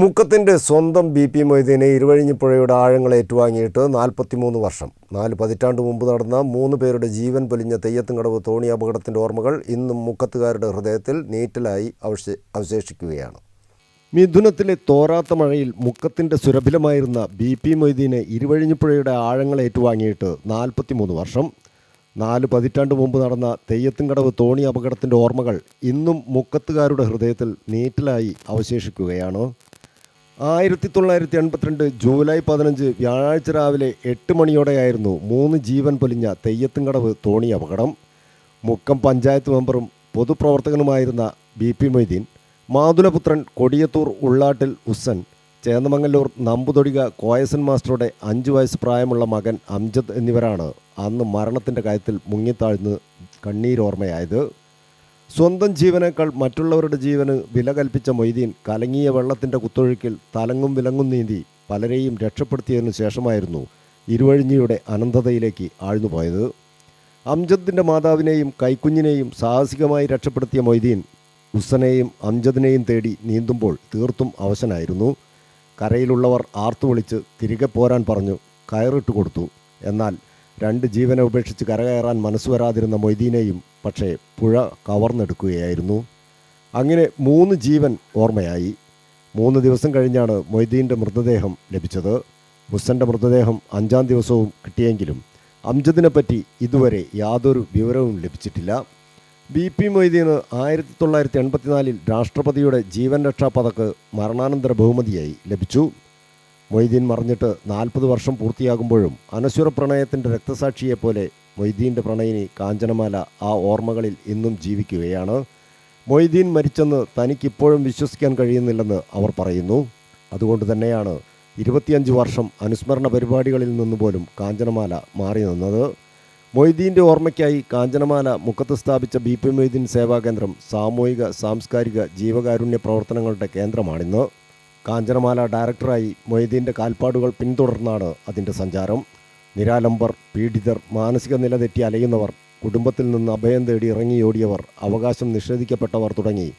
മുക്കത്തിന്റെ സ്വന്തം B P മൊയ്തീനെ ഇരുവഴിഞ്ഞിപ്പുഴയുടെ ആഴങ്ങൾ ഏറ്റുവാങ്ങിയിട്ട് നാൽപ്പത്തിമൂന്ന് വർഷം. നാല് പതിറ്റാണ്ട് മുമ്പ് നടന്ന മൂന്ന് പേരുടെ ജീവൻ പൊലിഞ്ഞ തെയ്യത്തുംകടവ് തോണി അപകടത്തിന്റെ ഓർമ്മകൾ ഇന്നും മുക്കത്തുകാരുടെ ഹൃദയത്തിൽ നീറ്റലായി അവശേഷിക്കുകയാണ്. മിഥുനത്തിലെ തോരാത്ത മഴയിൽ മുക്കത്തിന്റെ സുരഭിലമായിരുന്ന ബി പി മൊയ്തീനെ ഇരുവഴിഞ്ഞിപ്പുഴയുടെ ആഴങ്ങൾ ഏറ്റുവാങ്ങിയിട്ട് നാൽപ്പത്തിമൂന്ന് വർഷം. നാല് പതിറ്റാണ്ട് മുമ്പ് നടന്ന തെയ്യത്തുംകടവ് തോണി അപകടത്തിന്റെ ഓർമ്മകൾ ഇന്നും മുക്കത്തുകാരുടെ ഹൃദയത്തിൽ നീറ്റലായി അവശേഷിക്കുകയാണ്. ആയിരത്തി തൊള്ളായിരത്തി എൺപത്തിരണ്ട് ജൂലൈ പതിനഞ്ച് വ്യാഴാഴ്ച രാവിലെ എട്ട് മണിയോടെയായിരുന്നു മൂന്ന് ജീവൻ പൊലിഞ്ഞ തെയ്യത്തുംകടവ് തോണി അപകടം. മുക്കം പഞ്ചായത്ത് മെമ്പറും പൊതുപ്രവർത്തകനുമായിരുന്ന ബി പി മൊയ്തീൻ മാതുലപുത്രൻ കൊടിയത്തൂർ ഉള്ളാട്ടിൽ ഉസ്സൻ ചേന്നമംഗല്ലൂർ നമ്പുതൊടിക കോയസൻ മാസ്റ്ററുടെ അഞ്ചു വയസ്സ് പ്രായമുള്ള മകൻ അംജദ് എന്നിവരാണ് അന്ന് മരണത്തിന്റെ കാര്യത്തിൽ മുങ്ങിത്താഴ്ന്ന് കണ്ണീരോർമ്മയായത്. സ്വന്തം ജീവനേക്കാൾ മറ്റുള്ളവരുടെ ജീവന് വില കൽപ്പിച്ച മൊയ്തീൻ കലങ്ങിയ വെള്ളത്തിന്റെ കുത്തൊഴുക്കിൽ തലങ്ങും വിലങ്ങും നീന്തി പലരെയും രക്ഷപ്പെടുത്തിയതിനു ശേഷമായിരുന്നു ഇരുവഴിഞ്ഞിയുടെ അനന്തതയിലേക്ക് ആഴ്ന്നുപോയത്. അംജദിന്റെ മാതാവിനെയും കൈക്കുഞ്ഞിനെയും സാഹസികമായി രക്ഷപ്പെടുത്തിയ മൊയ്തീൻ ഉസ്സനെയും അംജദിനെയും തേടി നീന്തുമ്പോൾ തീർത്തും അവശനായിരുന്നു. കരയിലുള്ളവർ ആർത്തു വിളിച്ച് തിരികെ പോരാൻ പറഞ്ഞു കയറിട്ട് കൊടുത്തു. എന്നാൽ രണ്ട് ജീവനെ ഉപേക്ഷിച്ച് കരകയറാൻ മനസ്സ് വരാതിരുന്ന മൊയ്തീനെയും പക്ഷേ പുഴ കവർന്നെടുക്കുകയായിരുന്നു. അങ്ങനെ മൂന്ന് ജീവൻ ഓർമ്മയായി. മൂന്ന് ദിവസം കഴിഞ്ഞാണ് മൊയ്തീന്റെ മൃതദേഹം ലഭിച്ചത്. മുസന്റെ മൃതദേഹം അഞ്ചാം ദിവസവും കിട്ടിയെങ്കിലും അംജദിനെ പറ്റി ഇതുവരെ യാതൊരു വിവരവും ലഭിച്ചിട്ടില്ല. ബി പി മൊയ്തീന് ആയിരത്തി തൊള്ളായിരത്തി എൺപത്തിനാലിൽ രാഷ്ട്രപതിയുടെ ജീവൻ രക്ഷാ പതക്ക് മരണാനന്തര ബഹുമതിയായി ലഭിച്ചു. മൊയ്തീൻ മറിഞ്ഞിട്ട് നാൽപ്പത് വർഷം പൂർത്തിയാകുമ്പോഴും അനശ്വര പ്രണയത്തിന്റെ രക്തസാക്ഷിയെപ്പോലെ മൊയ്തീന്റെ പ്രണയിനി കാഞ്ചനമാല ആ ഓർമ്മകളിൽ ഇന്നും ജീവിക്കുകയാണ്. മൊയ്തീൻ മരിച്ചെന്ന് തനിക്കിപ്പോഴും വിശ്വസിക്കാൻ കഴിയുന്നില്ലെന്ന് അവർ പറയുന്നു. അതുകൊണ്ട് തന്നെയാണ് ഇരുപത്തിയഞ്ച് വർഷം അനുസ്മരണ പരിപാടികളിൽ നിന്ന് പോലും കാഞ്ചനമാല മാറി നിന്നത്. മൊയ്തീന്റെ ഓർമ്മയ്ക്കായി കാഞ്ചനമാല മുക്കത്ത് സ്ഥാപിച്ച ബി പി മൊയ്തീൻ സേവാകേന്ദ്രം സാമൂഹിക സാംസ്കാരിക ജീവകാരുണ്യ പ്രവർത്തനങ്ങളുടെ കേന്ദ്രമാണിന്ന്. കാഞ്ചനമാല ഡയറക്ടറായി മൊയ്തീന്റെ കാൽപ്പാടുകൾ പിന്തുടർന്നാണ് അതിന്റെ സഞ്ചാരം. നിരാലംബർ പീഡിതർ മാനസിക നില തെറ്റി അലയുന്നവർ കുടുംബത്തിൽ നിന്ന് അഭയം തേടി ഇറങ്ങിയോടിയവർ അവകാശം നിഷേധിക്കപ്പെട്ടവർ തുടങ്ങി.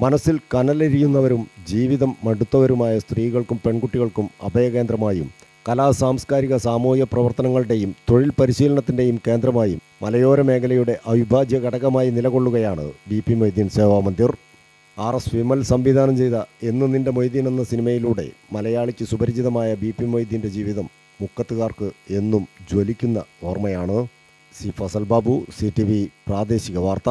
മനസ്സിൽ കനലെരിയുന്നവരും ജീവിതം മടുത്തവരുമായ സ്ത്രീകൾക്കും പെൺകുട്ടികൾക്കും അഭയകേന്ദ്രമായും കലാ സാംസ്കാരിക സാമൂഹിക പ്രവർത്തനങ്ങളുടെയും തൊഴിൽ പരിശീലനത്തിന്റെയും കേന്ദ്രമായും മലയോര മേഖലയുടെ അവിഭാജ്യ ഘടകമായി നിലകൊള്ളുകയാണ് B P Moideen Seva Mandir. R S Vimal സംവിധാനം ചെയ്ത എന്ന് നിന്റെ മൊയ്തീൻ എന്ന സിനിമയിലൂടെ മലയാളിക്ക് സുപരിചിതമായ ബി പി മൊയ്തീന്റെ ജീവിതം മുക്കത്തുകാർക്ക് എന്നും ജ്വലിക്കുന്ന ഓർമ്മയാണ് C Fasal Babu C T V പ്രാദേശിക വാർത്ത.